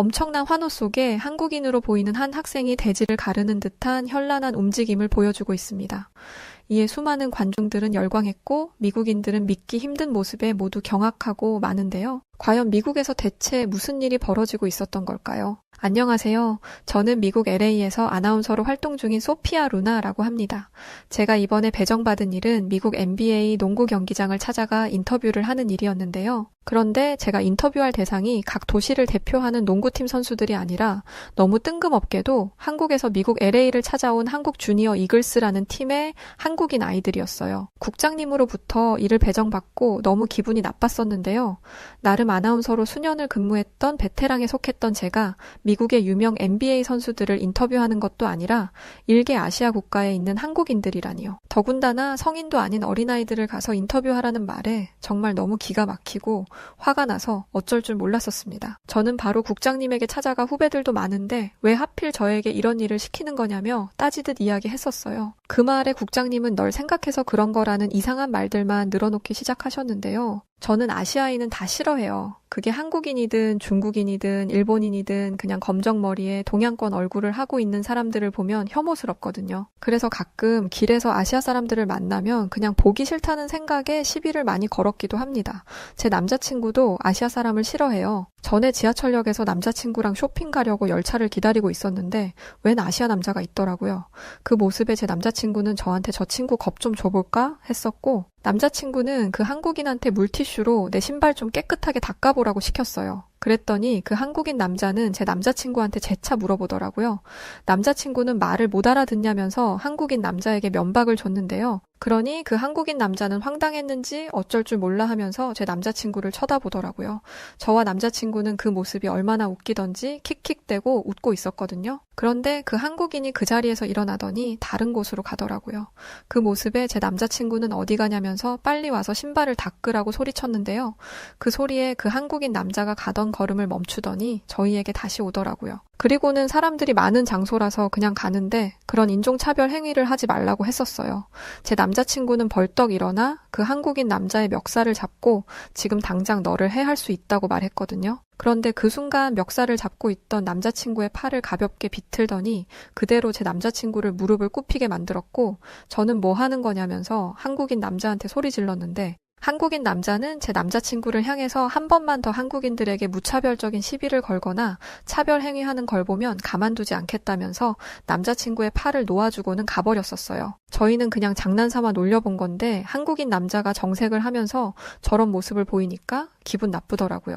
엄청난 환호 속에 한국인으로 보이는 한 학생이 대지를 가르는 듯한 현란한 움직임을 보여주고 있습니다. 이에 수많은 관중들은 열광했고 미국인들은 믿기 힘든 모습에 모두 경악하고 많은데요. 과연 미국에서 대체 무슨 일이 벌어지고 있었던 걸까요? 안녕하세요. 저는 미국 LA에서 아나운서로 활동 중인 소피아 루나라고 합니다. 제가 이번에 배정받은 일은 미국 NBA 농구 경기장을 찾아가 인터뷰를 하는 일이었는데요. 그런데 제가 인터뷰할 대상이 각 도시를 대표하는 농구팀 선수들이 아니라 너무 뜬금없게도 한국에서 미국 LA를 찾아온 한국 주니어 이글스라는 팀의 한국인 아이들이었어요. 국장님으로부터 일을 배정받고 너무 기분이 나빴었는데요. 나름 아나운서로 수년을 근무했던 베테랑에 속했던 제가 미국의 유명 NBA 선수들을 인터뷰하는 것도 아니라 일개 아시아 국가에 있는 한국인들이라니요. 더군다나 성인도 아닌 어린아이들을 가서 인터뷰하라는 말에 정말 너무 기가 막히고 화가 나서 어쩔 줄 몰랐었습니다. 저는 바로 국장님에게 찾아가 후배들도 많은데 왜 하필 저에게 이런 일을 시키는 거냐며 따지듯 이야기했었어요. 그 말에 국장님은 널 생각해서 그런 거라는 이상한 말들만 늘어놓기 시작하셨는데요. 저는 아시아인은 다 싫어해요. 그게 한국인이든 중국인이든 일본인이든 그냥 검정머리에 동양권 얼굴을 하고 있는 사람들을 보면 혐오스럽거든요. 그래서 가끔 길에서 아시아 사람들을 만나면 그냥 보기 싫다는 생각에 시비를 많이 걸었기도 합니다. 제 남자친구도 아시아 사람을 싫어해요. 전에 지하철역에서 남자친구랑 쇼핑 가려고 열차를 기다리고 있었는데 웬 아시아 남자가 있더라고요. 그 모습에 제 남자친구는 저한테 저 친구 겁 좀 줘볼까 했었고 남자친구는 그 한국인한테 물티슈로 내 신발 좀 깨끗하게 닦아보 라고 시켰어요. 그랬더니 그 한국인 남자는 제 남자친구한테 재차 물어보더라고요. 남자친구는 말을 못 알아듣냐면서 한국인 남자에게 면박을 줬는데요. 그러니 그 한국인 남자는 황당했는지 어쩔 줄 몰라 하면서 제 남자친구를 쳐다보더라고요. 저와 남자친구는 그 모습이 얼마나 웃기던지 킥킥대고 웃고 있었거든요. 그런데 그 한국인이 그 자리에서 일어나더니 다른 곳으로 가더라고요. 그 모습에 제 남자친구는 어디 가냐면서 빨리 와서 신발을 닦으라고 소리쳤는데요. 그 소리에 그 한국인 남자가 가던 걸음을 멈추더니 저희에게 다시 오더라고요. 그리고는 사람들이 많은 장소라서 그냥 가는데 그런 인종차별 행위를 하지 말라고 했었어요. 제 남 자친구는 벌떡 일어나 그 한국인 남자의 멱살을 잡고 지금 당장 너를 해할 수 있다고 말했거든요. 그런데 그 순간 멱살을 잡고 있던 남자친구의 팔을 가볍게 비틀더니 그대로 제 남자친구를 무릎을 꿇히게 만들었고 저는 뭐 하는 거냐면서 한국인 남자한테 소리 질렀는데 한국인 남자는 제 남자친구를 향해서 한 번만 더 한국인들에게 무차별적인 시비를 걸거나 차별 행위하는 걸 보면 가만두지 않겠다면서 남자친구의 팔을 놓아주고는 가버렸었어요. 저희는 그냥 장난삼아 놀려본 건데 한국인 남자가 정색을 하면서 저런 모습을 보이니까 기분 나쁘더라고요.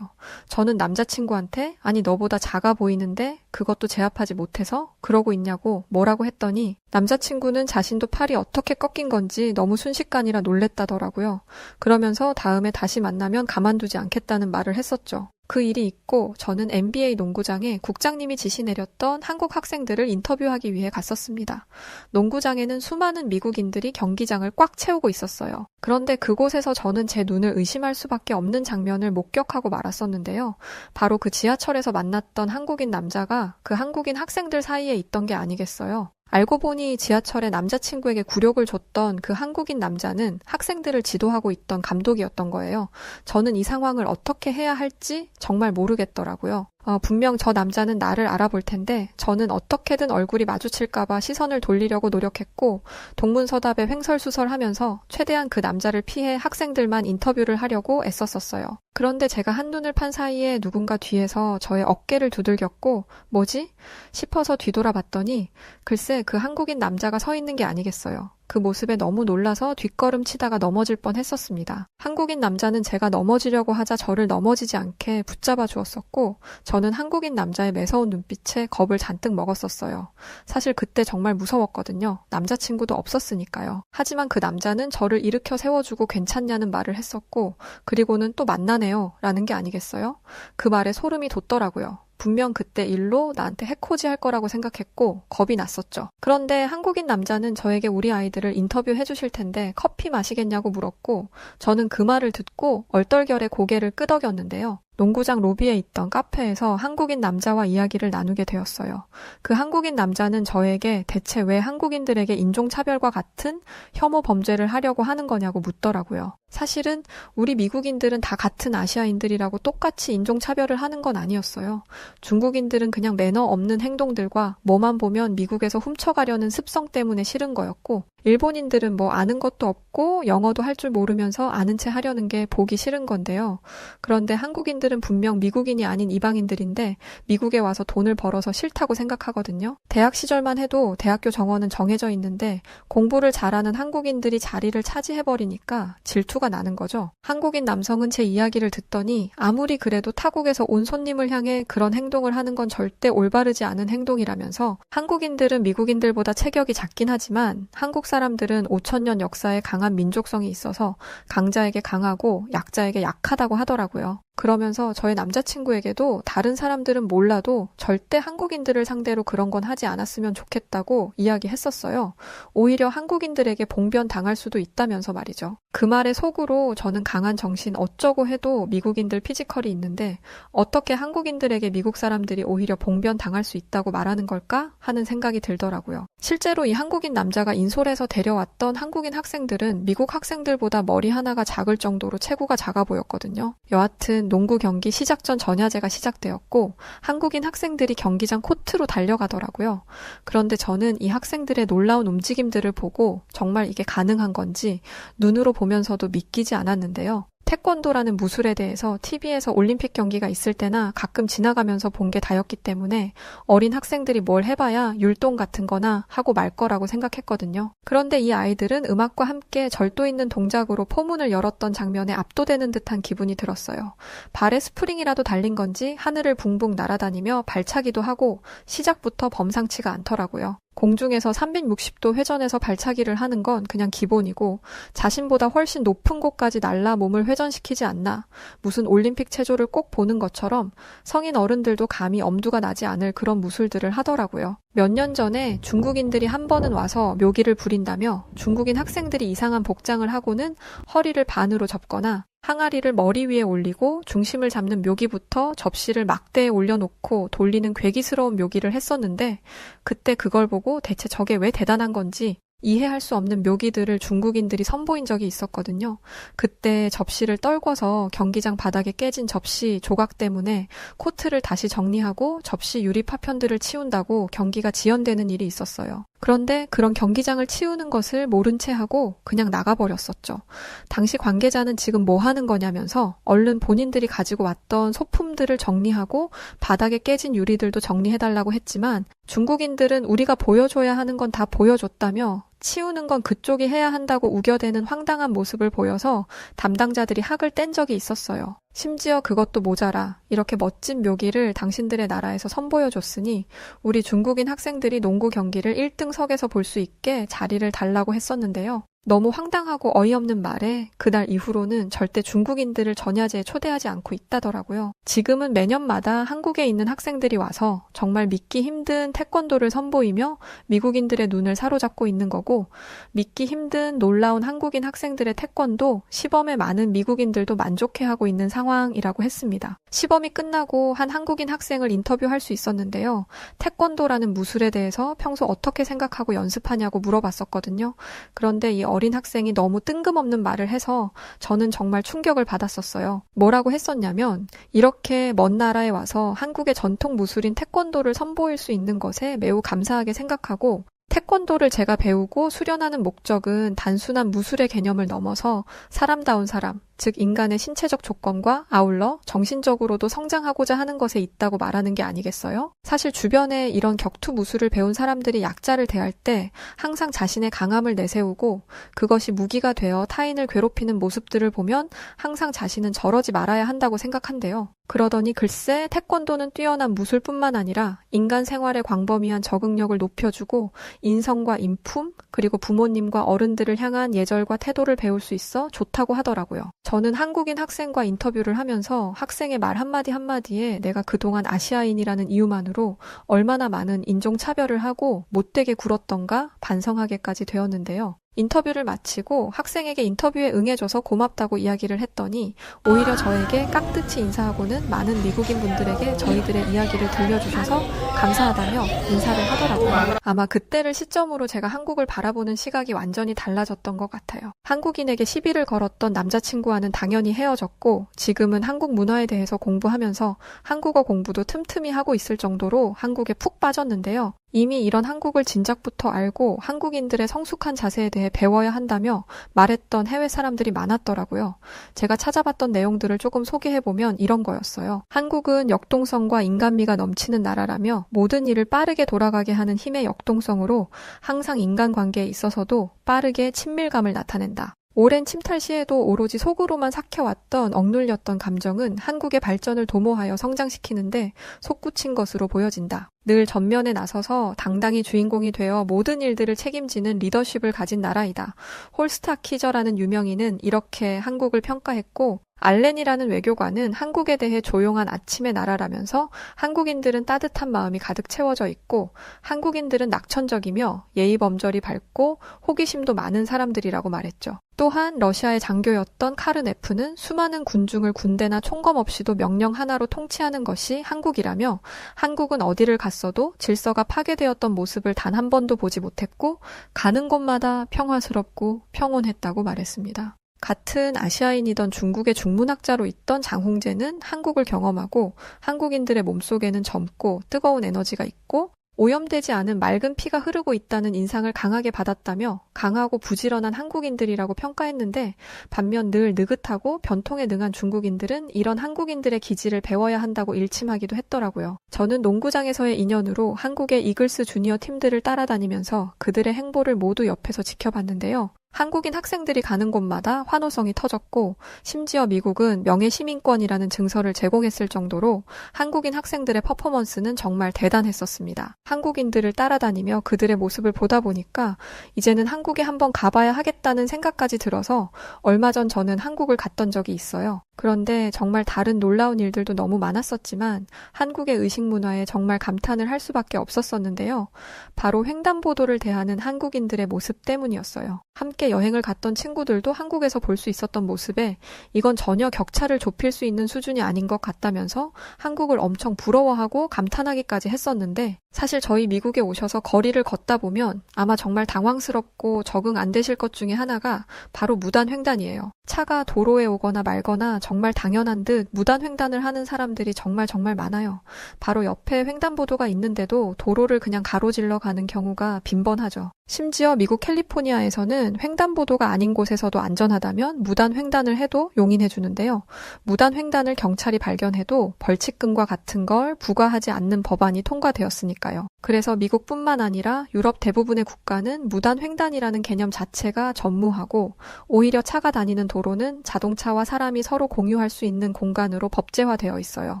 저는 남자친구한테 아니 너보다 작아 보이는데 그것도 제압하지 못해서 그러고 있냐고 뭐라고 했더니 남자친구는 자신도 팔이 어떻게 꺾인 건지 너무 순식간이라 놀랬다더라고요. 그 러면서 다음에 다시 만나면 가만두지 않겠다는 말을 했었죠. 그 일이 있고 저는 NBA 농구장에 국장님이 지시 내렸던 한국 학생들을 인터뷰하기 위해 갔었습니다. 농구장에는 수많은 미국인들이 경기장을 꽉 채우고 있었어요. 그런데 그곳에서 저는 제 눈을 의심할 수밖에 없는 장면을 목격하고 말았었는데요. 바로 그 지하철에서 만났던 한국인 남자가 그 한국인 학생들 사이에 있던 게 아니겠어요. 알고 보니 지하철에 남자친구에게 굴욕을 줬던 그 한국인 남자는 학생들을 지도하고 있던 감독이었던 거예요. 저는 이 상황을 어떻게 해야 할지 정말 모르겠더라고요. 어, 분명 저 남자는 나를 알아볼 텐데 저는 어떻게든 얼굴이 마주칠까봐 시선을 돌리려고 노력했고 동문서답에 횡설수설하면서 최대한 그 남자를 피해 학생들만 인터뷰를 하려고 애썼었어요. 그런데 제가 한눈을 판 사이에 누군가 뒤에서 저의 어깨를 두들겼고 뭐지? 싶어서 뒤돌아봤더니 글쎄 그 한국인 남자가 서 있는 게 아니겠어요. 그 모습에 너무 놀라서 뒷걸음 치다가 넘어질 뻔 했었습니다. 한국인 남자는 제가 넘어지려고 하자 저를 넘어지지 않게 붙잡아 주었었고, 저는 한국인 남자의 매서운 눈빛에 겁을 잔뜩 먹었었어요. 사실 그때 정말 무서웠거든요. 남자친구도 없었으니까요. 하지만 그 남자는 저를 일으켜 세워주고 괜찮냐는 말을 했었고, 그리고는 또 만나네요. 라는 게 아니겠어요? 그 말에 소름이 돋더라고요. 분명 그때 일로 나한테 해코지 할 거라고 생각했고 겁이 났었죠. 그런데 한국인 남자는 저에게 우리 아이들을 인터뷰해 주실 텐데 커피 마시겠냐고 물었고 저는 그 말을 듣고 얼떨결에 고개를 끄덕였는데요. 농구장 로비에 있던 카페에서 한국인 남자와 이야기를 나누게 되었어요. 그 한국인 남자는 저에게 대체 왜 한국인들에게 인종차별과 같은 혐오 범죄를 하려고 하는 거냐고 묻더라고요. 사실은 우리 미국인들은 다 같은 아시아인들이라고 똑같이 인종차별을 하는 건 아니었어요. 중국인들은 그냥 매너 없는 행동들과 뭐만 보면 미국에서 훔쳐가려는 습성 때문에 싫은 거였고, 일본인들은 뭐 아는 것도 없고 영어도 할 줄 모르면서 아는 채 하려는 게 보기 싫은 건데요. 그런데 한국인 들은 분명 미국인이 아닌 이방인들인데 미국에 와서 돈을 벌어서 싫다고 생각하거든요. 대학 시절만 해도 대학교 정원은 정해져 있는데 공부를 잘하는 한국인들이 자리를 차지해버리니까 질투가 나는 거죠. 한국인 남성은 제 이야기를 듣더니 아무리 그래도 타국에서 온 손님을 향해 그런 행동을 하는 건 절대 올바르지 않은 행동이라면서 한국인들은 미국인들보다 체격이 작긴 하지만 한국 사람들은 5천년 역사에 강한 민족성이 있어서 강자에게 강하고 약자에게 약하다고 하더라고요. 그러면서 저의 남자친구에게도 다른 사람들은 몰라도 절대 한국인들을 상대로 그런 건 하지 않았으면 좋겠다고 이야기했었어요. 오히려 한국인들에게 봉변 당할 수도 있다면서 말이죠. 그 말에 속으로 저는 강한 정신 어쩌고 해도 미국인들 피지컬이 있는데 어떻게 한국인들에게 미국 사람들이 오히려 봉변 당할 수 있다고 말하는 걸까 하는 생각이 들더라고요. 실제로 이 한국인 남자가 인솔에서 데려왔던 한국인 학생들은 미국 학생들보다 머리 하나가 작을 정도로 체구가 작아 보였거든요. 여하튼 농구 경기 시작 전 전야제가 시작되었고 한국인 학생들이 경기장 코트로 달려가더라고요. 그런데 저는 이 학생들의 놀라운 움직임들을 보고 정말 이게 가능한 건지 눈으로 보면서도 믿기지 않았는데요. 태권도라는 무술에 대해서 TV에서 올림픽 경기가 있을 때나 가끔 지나가면서 본 게 다였기 때문에 어린 학생들이 뭘 해봐야 율동 같은 거나 하고 말 거라고 생각했거든요. 그런데 이 아이들은 음악과 함께 절도 있는 동작으로 포문을 열었던 장면에 압도되는 듯한 기분이 들었어요. 발에 스프링이라도 달린 건지 하늘을 붕붕 날아다니며 발차기도 하고 시작부터 범상치가 않더라고요. 공중에서 360도 회전해서 발차기를 하는 건 그냥 기본이고 자신보다 훨씬 높은 곳까지 날라 몸을 회전시키지 않나 무슨 올림픽 체조를 꼭 보는 것처럼 성인 어른들도 감히 엄두가 나지 않을 그런 무술들을 하더라고요. 몇 년 전에 중국인들이 한 번은 와서 묘기를 부린다며 중국인 학생들이 이상한 복장을 하고는 허리를 반으로 접거나 항아리를 머리 위에 올리고 중심을 잡는 묘기부터 접시를 막대에 올려놓고 돌리는 괴기스러운 묘기를 했었는데 그때 그걸 보고 대체 저게 왜 대단한 건지 이해할 수 없는 묘기들을 중국인들이 선보인 적이 있었거든요. 그때 접시를 떨궈서 경기장 바닥에 깨진 접시 조각 때문에 코트를 다시 정리하고 접시 유리 파편들을 치운다고 경기가 지연되는 일이 있었어요. 그런데 그런 경기장을 치우는 것을 모른 채 하고 그냥 나가버렸었죠. 당시 관계자는 지금 뭐 하는 거냐면서 얼른 본인들이 가지고 왔던 소품들을 정리하고 바닥에 깨진 유리들도 정리해달라고 했지만 중국인들은 우리가 보여줘야 하는 건 다 보여줬다며 치우는 건 그쪽이 해야 한다고 우겨대는 황당한 모습을 보여서 담당자들이 학을 뗀 적이 있었어요. 심지어 그것도 모자라 이렇게 멋진 묘기를 당신들의 나라에서 선보여 줬으니 우리 중국인 학생들이 농구 경기를 1등석에서 볼 수 있게 자리를 달라고 했었는데요. 너무 황당하고 어이없는 말에 그날 이후로는 절대 중국인들을 전야제에 초대하지 않고 있다더라고요. 지금은 매년마다 한국에 있는 학생들이 와서 정말 믿기 힘든 태권도를 선보이며 미국인들의 눈을 사로잡고 있는 거고 믿기 힘든 놀라운 한국인 학생들의 태권도 시범에 많은 미국인들도 만족해하고 있는 상황이라고 했습니다. 시범이 끝나고 한 한국인 학생을 인터뷰할 수 있었는데요. 태권도라는 무술에 대해서 평소 어떻게 생각하고 연습하냐고 물어봤었거든요. 그런데 이 어린 학생이 너무 뜬금없는 말을 해서 저는 정말 충격을 받았었어요. 뭐라고 했었냐면 이렇게 먼 나라에 와서 한국의 전통 무술인 태권도를 선보일 수 있는 것에 매우 감사하게 생각하고 태권도를 제가 배우고 수련하는 목적은 단순한 무술의 개념을 넘어서 사람다운 사람, 즉 인간의 신체적 조건과 아울러 정신적으로도 성장하고자 하는 것에 있다고 말하는 게 아니겠어요? 사실 주변에 이런 격투 무술을 배운 사람들이 약자를 대할 때 항상 자신의 강함을 내세우고 그것이 무기가 되어 타인을 괴롭히는 모습들을 보면 항상 자신은 저러지 말아야 한다고 생각한대요. 그러더니 글쎄 태권도는 뛰어난 무술뿐만 아니라 인간 생활의 광범위한 적응력을 높여주고 인성과 인품 그리고 부모님과 어른들을 향한 예절과 태도를 배울 수 있어 좋다고 하더라고요. 저는 한국인 학생과 인터뷰를 하면서 학생의 말 한마디 한마디에 내가 그동안 아시아인이라는 이유만으로 얼마나 많은 인종차별을 하고 못되게 굴었던가 반성하게까지 되었는데요. 인터뷰를 마치고 학생에게 인터뷰에 응해줘서 고맙다고 이야기를 했더니 오히려 저에게 깍듯이 인사하고는 많은 미국인 분들에게 저희들의 이야기를 들려주셔서 감사하다며 인사를 하더라고요. 아마 그때를 시점으로 제가 한국을 바라보는 시각이 완전히 달라졌던 것 같아요. 한국인에게 시비를 걸었던 남자친구와는 당연히 헤어졌고 지금은 한국 문화에 대해서 공부하면서 한국어 공부도 틈틈이 하고 있을 정도로 한국에 푹 빠졌는데요. 이미 이런 한국을 진작부터 알고 한국인들의 성숙한 자세에 대해 배워야 한다며 말했던 해외 사람들이 많았더라고요. 제가 찾아봤던 내용들을 조금 소개해보면 이런 거였어요. 한국은 역동성과 인간미가 넘치는 나라라며 모든 일을 빠르게 돌아가게 하는 힘의 역동성으로 항상 인간관계에 있어서도 빠르게 친밀감을 나타낸다. 오랜 침탈 시에도 오로지 속으로만 삭혀왔던 억눌렸던 감정은 한국의 발전을 도모하여 성장시키는데 솟구친 것으로 보여진다. 늘 전면에 나서서 당당히 주인공이 되어 모든 일들을 책임지는 리더십을 가진 나라이다. 홀스타 키저라는 유명인은 이렇게 한국을 평가했고 알렌이라는 외교관은 한국에 대해 조용한 아침의 나라라면서 한국인들은 따뜻한 마음이 가득 채워져 있고 한국인들은 낙천적이며 예의범절이 밝고 호기심도 많은 사람들이라고 말했죠. 또한 러시아의 장교였던 카르네프는 수많은 군중을 군대나 총검 없이도 명령 하나로 통치하는 것이 한국이라며 한국은 어디를 갔어도 질서가 파괴되었던 모습을 단 한 번도 보지 못했고 가는 곳마다 평화스럽고 평온했다고 말했습니다. 같은 아시아인이던 중국의 중문학자로 있던 장홍재는 한국을 경험하고 한국인들의 몸속에는 젊고 뜨거운 에너지가 있고 오염되지 않은 맑은 피가 흐르고 있다는 인상을 강하게 받았다며 강하고 부지런한 한국인들이라고 평가했는데 반면 늘 느긋하고 변통에 능한 중국인들은 이런 한국인들의 기질을 배워야 한다고 일침하기도 했더라고요. 저는 농구장에서의 인연으로 한국의 이글스 주니어 팀들을 따라다니면서 그들의 행보를 모두 옆에서 지켜봤는데요. 한국인 학생들이 가는 곳마다 환호성이 터졌고 심지어 미국은 명예 시민권이라는 증서를 제공했을 정도로 한국인 학생들의 퍼포먼스는 정말 대단했었습니다. 한국인들을 따라다니며 그들의 모습을 보다 보니까 이제는 한국에 한번 가봐야 하겠다는 생각까지 들어서 얼마 전 저는 한국을 갔던 적이 있어요. 그런데 정말 다른 놀라운 일들도 너무 많았었지만 한국의 의식 문화에 정말 감탄을 할 수밖에 없었었는데요. 바로 횡단보도를 대하는 한국인들의 모습 때문이었어요. 함께 여행을 갔던 친구들도 한국에서 볼 수 있었던 모습에 이건 전혀 격차를 좁힐 수 있는 수준이 아닌 것 같다면서 한국을 엄청 부러워하고 감탄하기까지 했었는데 사실 저희 미국에 오셔서 거리를 걷다 보면 아마 정말 당황스럽고 적응 안 되실 것 중에 하나가 바로 무단 횡단이에요. 차가 도로에 오거나 말거나 정말 당연한 듯 무단 횡단을 하는 사람들이 정말 정말 많아요. 바로 옆에 횡단보도가 있는데도 도로를 그냥 가로질러 가는 경우가 빈번하죠. 심지어 미국 캘리포니아에서는 횡단보도가 아닌 곳에서도 안전하다면 무단 횡단을 해도 용인해 주는데요. 무단 횡단을 경찰이 발견해도 벌칙금과 같은 걸 부과하지 않는 법안이 통과되었으니까요. 그래서 미국뿐만 아니라 유럽 대부분의 국가는 무단 횡단이라는 개념 자체가 전무하고 오히려 차가 다니는 도로는 자동차와 사람이 서로 공유할 수 있는 공간으로 법제화되어 있어요.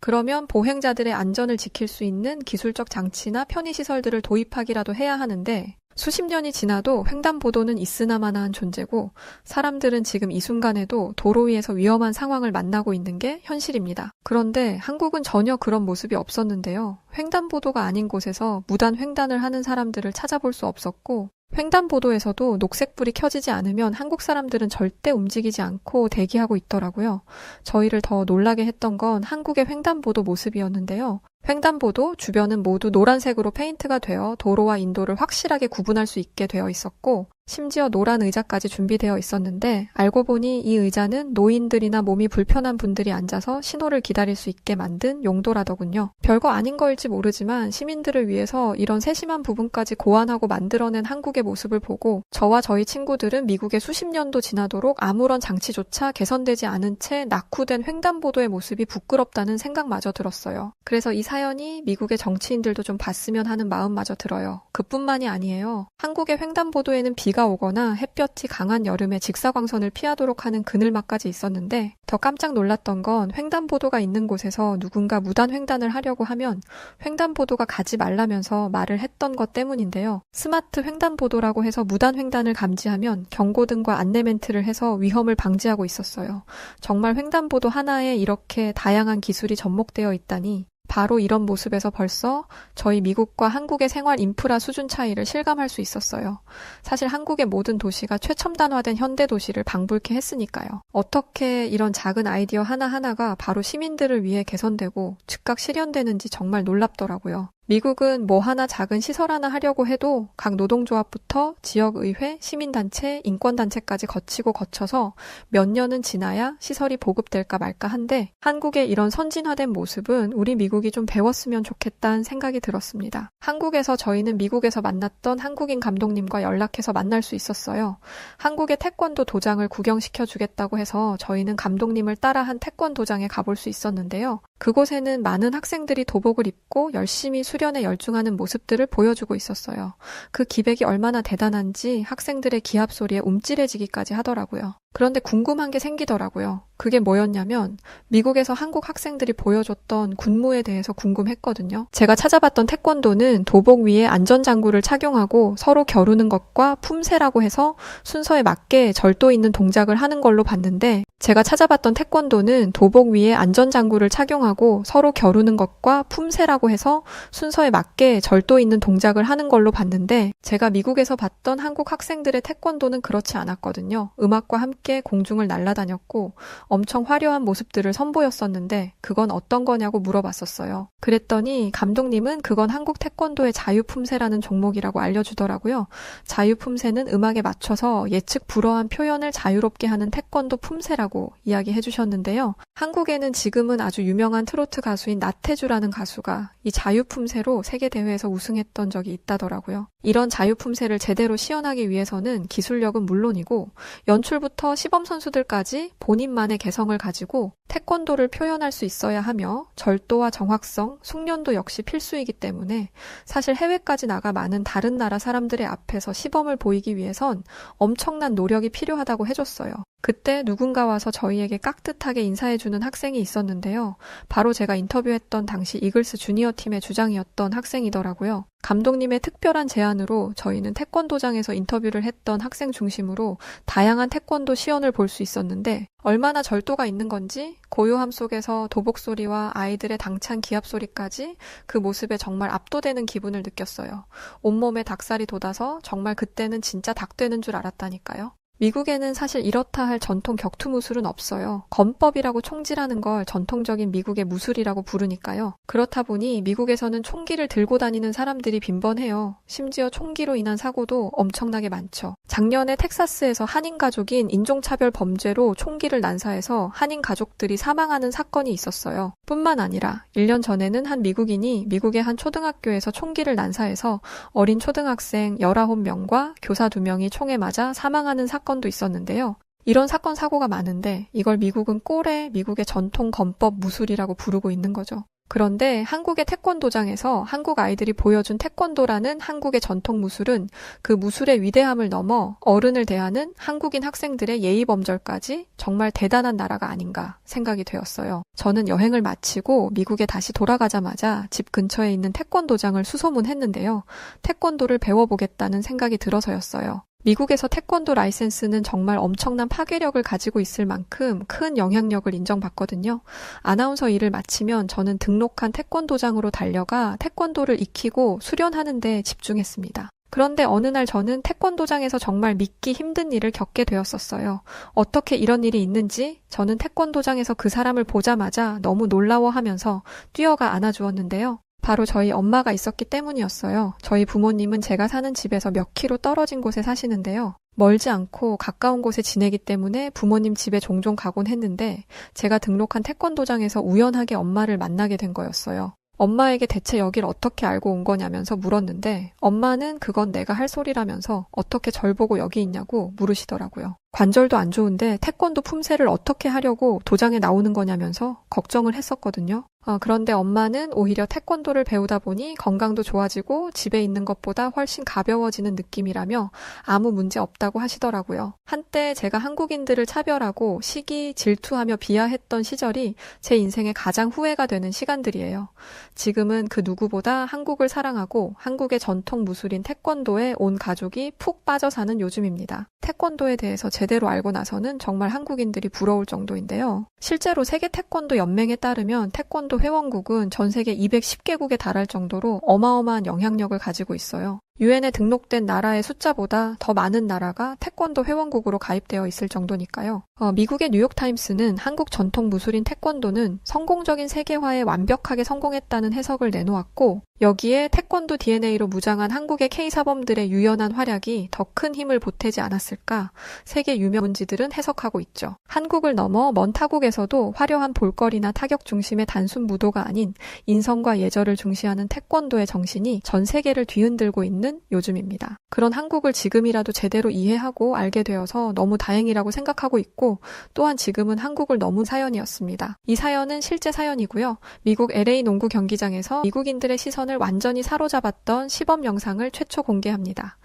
그러면 보행자들의 안전을 지킬 수 있는 기술적 장치나 편의시설들을 도입하기라도 해야 하는데 수십 년이 지나도 횡단보도는 있으나마나한 존재고 사람들은 지금 이 순간에도 도로 위에서 위험한 상황을 만나고 있는 게 현실입니다. 그런데 한국은 전혀 그런 모습이 없었는데요. 횡단보도가 아닌 곳에서 무단 횡단을 하는 사람들을 찾아볼 수 없었고 횡단보도에서도 녹색불이 켜지지 않으면 한국 사람들은 절대 움직이지 않고 대기하고 있더라고요. 저희를 더 놀라게 했던 건 한국의 횡단보도 모습이었는데요. 횡단보도 주변은 모두 노란색으로 페인트가 되어 도로와 인도를 확실하게 구분할 수 있게 되어 있었고 심지어 노란 의자까지 준비되어 있었는데 알고 보니 이 의자는 노인들이나 몸이 불편한 분들이 앉아서 신호를 기다릴 수 있게 만든 용도라더군요. 별거 아닌 거일지 모르지만 시민들을 위해서 이런 세심한 부분까지 고안하고 만들어낸 한국의 모습을 보고 저와 저희 친구들은 미국에 수십 년도 지나도록 아무런 장치조차 개선되지 않은 채 낙후된 횡단보도의 모습이 부끄럽다는 생각마저 들었어요. 그래서 이 사연이 미국의 정치인들도 좀 봤으면 하는 마음마저 들어요. 그뿐만이 아니에요. 한국의 횡단보도에는 비가 오거나 햇볕이 강한 여름에 직사광선을 피하도록 하는 그늘막까지 있었는데 더 깜짝 놀랐던 건 횡단보도가 있는 곳에서 누군가 무단 횡단을 하려고 하면 횡단보도가 가지 말라면서 말을 했던 것 때문인데요. 스마트 횡단보도라고 해서 무단 횡단을 감지하면 경고등과 안내 멘트를 해서 위험을 방지하고 있었어요. 정말 횡단보도 하나에 이렇게 다양한 기술이 접목되어 있다니 바로 이런 모습에서 벌써 저희 미국과 한국의 생활 인프라 수준 차이를 실감할 수 있었어요. 사실 한국의 모든 도시가 최첨단화된 현대 도시를 방불케 했으니까요. 어떻게 이런 작은 아이디어 하나하나가 바로 시민들을 위해 개선되고 즉각 실현되는지 정말 놀랍더라고요. 미국은 뭐 하나 작은 시설 하나 하려고 해도 각 노동조합부터 지역의회, 시민단체, 인권단체까지 거치고 거쳐서 몇 년은 지나야 시설이 보급될까 말까 한데 한국의 이런 선진화된 모습은 우리 미국이 좀 배웠으면 좋겠다는 생각이 들었습니다. 한국에서 저희는 미국에서 만났던 한국인 감독님과 연락해서 만날 수 있었어요. 한국의 태권도 도장을 구경시켜 주겠다고 해서 저희는 감독님을 따라 한 태권도장에 가볼 수 있었는데요. 그곳에는 많은 학생들이 도복을 입고 열심히 수련에 열중하는 모습들을 보여주고 있었어요. 그 기백이 얼마나 대단한지 학생들의 기합 소리에 움찔해지기까지 하더라고요. 그런데 궁금한 게 생기더라고요. 그게 뭐였냐면 미국에서 한국 학생들이 보여줬던 군무에 대해서 궁금했거든요. 제가 찾아봤던 태권도는 도복 위에 안전장구를 착용하고 서로 겨루는 것과 품새라고 해서 순서에 맞게 절도 있는 동작을 하는 걸로 봤는데 제가 찾아봤던 태권도는 도복 위에 안전장구를 착용하고 서로 겨루는 것과 품새라고 해서 순서에 맞게 절도 있는 동작을 하는 걸로 봤는데 제가 미국에서 봤던 한국 학생들의 태권도는 그렇지 않았거든요. 음악과 함께 공중을 날아다녔고 엄청 화려한 모습들을 선보였었는데 그건 어떤 거냐고 물어봤었어요. 그랬더니 감독님은 그건 한국 태권도의 자유품새라는 종목이라고 알려주더라고요. 자유품새는 음악에 맞춰서 예측 불허한 표현을 자유롭게 하는 태권도 품새라고 이야기해 주셨는데요. 한국에는 지금은 아주 유명한 트로트 가수인 나태주라는 가수가 이 자유품새로 세계대회에서 우승했던 적이 있다더라고요. 이런 자유품새를 제대로 시연하기 위해서는 기술력은 물론이고 연출부터 시범 선수들까지 본인만의 개성을 가지고 태권도를 표현할 수 있어야 하며 절도와 정확성, 숙련도 역시 필수이기 때문에 사실 해외까지 나가 많은 다른 나라 사람들의 앞에서 시범을 보이기 위해선 엄청난 노력이 필요하다고 해줬어요. 그때 누군가 와서 저희에게 깍듯하게 인사해주는 학생이 있었는데요. 바로 제가 인터뷰했던 당시 이글스 주니어 팀의 주장이었던 학생이더라고요. 감독님의 특별한 제안으로 저희는 태권도장에서 인터뷰를 했던 학생 중심으로 다양한 태권도 시연을 볼 수 있었는데 얼마나 절도가 있는 건지 고요함 속에서 도복 소리와 아이들의 당찬 기합 소리까지 그 모습에 정말 압도되는 기분을 느꼈어요. 온몸에 닭살이 돋아서 정말 그때는 진짜 닭 되는 줄 알았다니까요. 미국에는 사실 이렇다 할 전통 격투 무술은 없어요. 검법이라고 총질하는 걸 전통적인 미국의 무술이라고 부르니까요. 그렇다 보니 미국에서는 총기를 들고 다니는 사람들이 빈번해요. 심지어 총기로 인한 사고도 엄청나게 많죠. 작년에 텍사스에서 한인 가족인 인종차별 범죄로 총기를 난사해서 한인 가족들이 사망하는 사건이 있었어요. 뿐만 아니라 1년 전에는 한 미국인이 미국의 한 초등학교에서 총기를 난사해서 어린 초등학생 19명과 교사 2명이 총에 맞아 사망하는 사건 도 있었는데요. 이런 사건 사고가 많은데 이걸 미국은 꼴에 미국의 전통 검법 무술이라고 부르고 있는 거죠. 그런데 한국의 태권도장에서 한국 아이들이 보여준 태권도라는 한국의 전통 무술은 그 무술의 위대함을 넘어 어른을 대하는 한국인 학생들의 예의 범절까지 정말 대단한 나라가 아닌가 생각이 되었어요. 저는 여행을 마치고 미국에 다시 돌아가자마자 집 근처에 있는 태권도장을 수소문했는데요. 태권도를 배워보겠다는 생각이 들어서였어요. 미국에서 태권도 라이센스는 정말 엄청난 파괴력을 가지고 있을 만큼 큰 영향력을 인정받거든요. 아나운서 일을 마치면 저는 등록한 태권도장으로 달려가 태권도를 익히고 수련하는데 집중했습니다. 그런데 어느 날 저는 태권도장에서 정말 믿기 힘든 일을 겪게 되었었어요. 어떻게 이런 일이 있는지 저는 태권도장에서 그 사람을 보자마자 너무 놀라워하면서 뛰어가 안아주었는데요. 바로 저희 엄마가 있었기 때문이었어요. 저희 부모님은 제가 사는 집에서 몇 킬로 떨어진 곳에 사시는데요. 멀지 않고 가까운 곳에 지내기 때문에 부모님 집에 종종 가곤 했는데 제가 등록한 태권도장에서 우연하게 엄마를 만나게 된 거였어요. 엄마에게 대체 여길 어떻게 알고 온 거냐면서 물었는데 엄마는 그건 내가 할 소리라면서 어떻게 절 보고 여기 있냐고 물으시더라고요. 관절도 안 좋은데 태권도 품새를 어떻게 하려고 도장에 나오는 거냐면서 걱정을 했었거든요. 어, 그런데 엄마는 오히려 태권도를 배우다 보니 건강도 좋아지고 집에 있는 것보다 훨씬 가벼워지는 느낌이라며 아무 문제 없다고 하시더라고요. 한때 제가 한국인들을 차별하고 시기, 질투하며 비하했던 시절이 제 인생의 가장 후회가 되는 시간들이에요. 지금은 그 누구보다 한국을 사랑하고 한국의 전통 무술인 태권도에 온 가족이 푹 빠져 사는 요즘입니다. 태권도에 대해서 제대로 알고 나서는 정말 한국인들이 부러울 정도인데요. 실제로 세계 태권도 연맹에 따르면 태권도 회원국은 전 세계 210개국에 달할 정도로 어마어마한 영향력을 가지고 있어요. 유엔에 등록된 나라의 숫자보다 더 많은 나라가 태권도 회원국으로 가입되어 있을 정도니까요. 어, 미국의 뉴욕타임스는 한국 전통 무술인 태권도는 성공적인 세계화에 완벽하게 성공했다는 해석을 내놓았고 여기에 태권도 DNA로 무장한 한국의 K사범들의 유연한 활약이 더 큰 힘을 보태지 않았을까 세계 유명 문지들은 해석하고 있죠. 한국을 넘어 먼 타국에서도 화려한 볼거리나 타격 중심의 단순 무도가 아닌 인성과 예절을 중시하는 태권도의 정신이 전 세계를 뒤흔들고 있는 요즘입니다. 그런 한국을 지금이라도 제대로 이해하고 알게 되어서 너무 다행이라고 생각하고 있고 또한 지금은 한국을 너무 사연이었습니다. 이 사연은 실제 사연이고요. 미국 LA 농구 경기장에서 미국인들의 시선을 완전히 사로잡았던 시범 영상을 최초 공개합니다.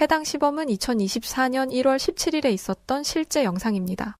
해당 시범은 2024년 1월 17일에 있었던 실제 영상입니다.